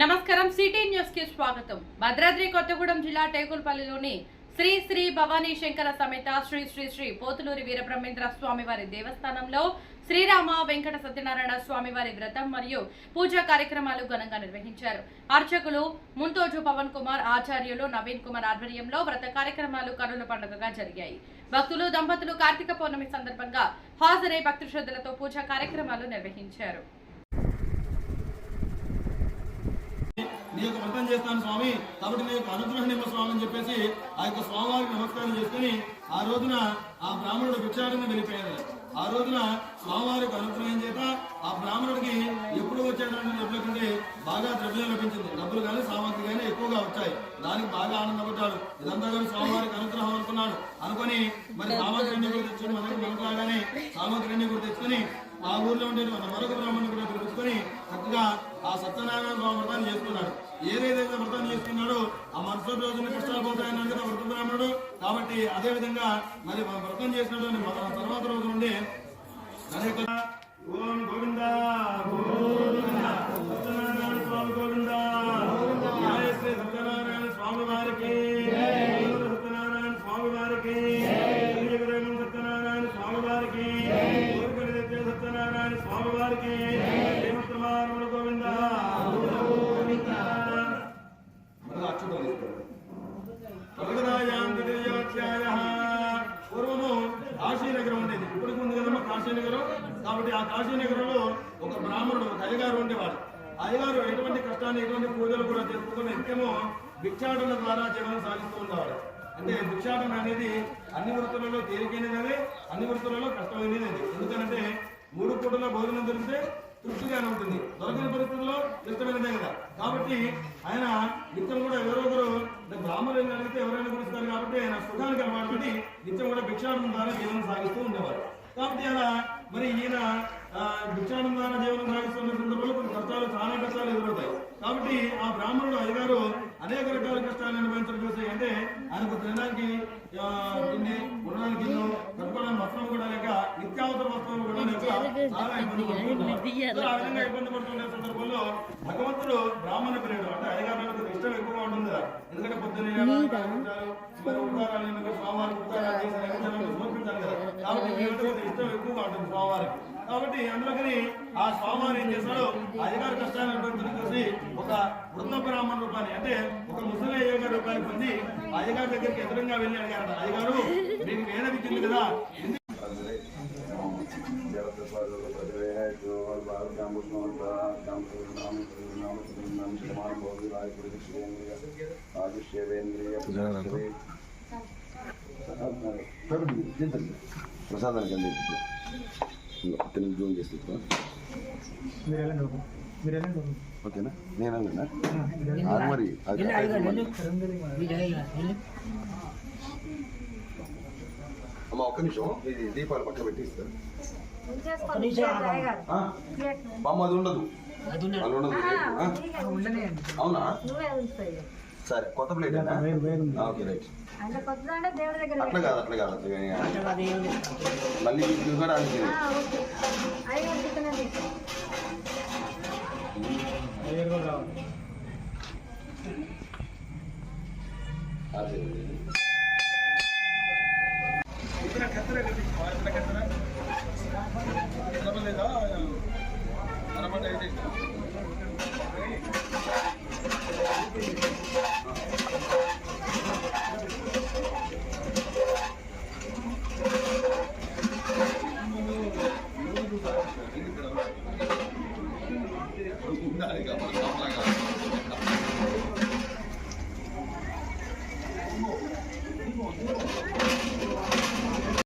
నమస్కారం సిటీ న్యూస్కి స్వాగతం. భద్రాద్రి కొత్తగూడెం జిల్లా టేకులపల్లిలోని శ్రీ శ్రీ భవానీ శంకర సమేత శ్రీ శ్రీ శ్రీ పోతులూరి వీరబ్రహ్మేంద్ర స్వామివారి దేవస్థానంలో శ్రీరామ వెంకట సత్యనారాయణ స్వామివారి వ్రతం మరియు పూజా కార్యక్రమాలు ఘనంగా నిర్వహించారు. అర్చకులు ముంతోజు పవన్ కుమార్ ఆచార్యులు నవీన్ కుమార్ ఆధ్వర్యంలో వ్రత కార్యక్రమాలు కనుల పండుగగా జరిగాయి. భక్తులు దంపతులు కార్తీక పౌర్ణమి సందర్భంగా హాజరై భక్తి శ్రద్ధలతో పూజా కార్యక్రమాలు నిర్వహించారు. నీ యొక్క వ్రతం చేస్తాను స్వామి. కాబట్టి నీ యొక్క అనుగ్రహం స్వామి అని చెప్పేసి ఆ యొక్క స్వామివారికి నమస్కారం చేసుకుని ఆ రోజున ఆ బ్రాహ్మణుడు భిక్షాటన వెళ్ళిపోయాడు. ఆ రోజున స్వామివారి అనుగ్రహం చేత ఆ బ్రాహ్మణుడికి ఎప్పుడు వచ్చేటువంటి డబ్బుల బాగా ద్రవ్యం లభించింది. డబ్బులు కానీ సామాగ్రి కానీ ఎక్కువగా వచ్చాయి. దానికి బాగా ఆనందపడ్డాడు ఇదంతా కానీ స్వామివారికి అనుగ్రహం అనుకున్నాడు. అనుకొని మరి సామాగ్రి అన్ని కూడా తెచ్చుకుని మనకు మనకులాగానే సామాగ్రి అన్ని కూడా తెచ్చుకుని ఆ ఊర్లో ఉండే మరొక బ్రాహ్మణుడు కూడా చేసుకున్నాడు ఏదైతే వ్రతాన్ని చేసుకున్నాడో ఆ మరుసటి రోజున కష్టాలు పోతాయని అందుకే వృద్ధ బ్రాహ్మణుడు. కాబట్టి అదే విధంగా మరి వ్రతం చేసినటువంటి తర్వాత రోజు నుండి ఓం గోవింద. కాశీనగరం. కాబట్టి ఆ కాశీనగరంలో ఒక బ్రాహ్మణుడు ఒక అయ్యగారు ఉండేవాడు. అయ్యగారు ఎటువంటి కష్టాన్ని ఎటువంటి పూజలు కూడా జరుపుకుని నిత్యమో భిక్షాటన ద్వారా జీవనం సాగిస్తూ ఉండేవాడు. అంటే భిక్షాటన అనేది అన్ని వృత్తులలో తేలికైనది అన్ని వృత్తులలో కష్టమైనది ఎందుకంటే మూడు పూటల భోజనం దొరికితే తృప్తిగానే ఉంటుంది. దొరకని పరిస్థితుల్లో ఇష్టమైనదే కదా. కాబట్టి ఆయన నిత్యం కూడా ఎవరో ఒకరు బ్రాహ్మణులు అడిగితే ఎవరైనా గురిస్తారు కాబట్టి ఆయన సుఖానికి అలవాటు నిత్యం కూడా భిక్షాటం ద్వారా జీవనం సాగిస్తూ ఉండేవారు. కాబట్టి అలా మరి ఈయన ద్వారా జీవనం సాగిస్తున్న సందర్భంలో కొన్ని కష్టాలు చాలా కష్టాలు ఎదురవుతాయి. కాబట్టి ఆ బ్రాహ్మణుడు అయ్యగారు అనేక రకాల కష్టాలను అనుభవించడం చూసి అంటే ఆయనకు తినడానికి తిండి ఉండడానికి ఇల్లు కట్టుకోవడానికి వస్త్రం కూడా లేక నిత్యావసర వస్త్రం కూడా లేక చాలా ఇబ్బంది పడుతుంటారు. సో ఆ విధంగా ఇబ్బంది పడుతుండే సందర్భంలో భగవంతుడు బ్రాహ్మణ ప్రియుడు అంటే అయ్యగారు ఇష్టం ఎక్కువగా ఉంటుంది కదా ఎందుకంటే మరి ఉపకారాలు స్వామివారికి ఉపకారాలు చేసి నైవేద్యాలను సమర్పించాలి కదా కాబట్టి ఇష్టం ఎక్కువగా ఉంటుంది స్వామివారికి కాబట్టి అందులోకి ఆ స్వామివారు ఏం చేశాడు అధికార అయ్యగారి కష్టాన్ని అనుభవించడం చూసి ఒక వృద్ధ బ్రాహ్మణ రూపాన్ని అంటే ఒక ముసలి అయ్యగారి రూపాన్ని పొంది ఆ అయ్యగారి దగ్గరికి ఎదురుగా వెళ్ళి అడిగారట అయ్యగారు మీకు వేద విద్య ఉంది రాజేంద్రియ ప్రసాదానికి అండి అతను జూమ్ చేసి. ఓకేనా? నేను అన్నా అది మరి. అది అమ్మ ఒక్క నిమిషం. ఇది దీపాలు పక్క పెట్టి ఇస్తారు ఆ? బామ్మ అది ఉండదు. అది ఉండదు? అవునా? సరే కొత్త ప్లేట్. ఓకే రైట్ అట్లా కాదు అట్లా కాదు. మళ్ళీ కూడా రావాలి. అదే.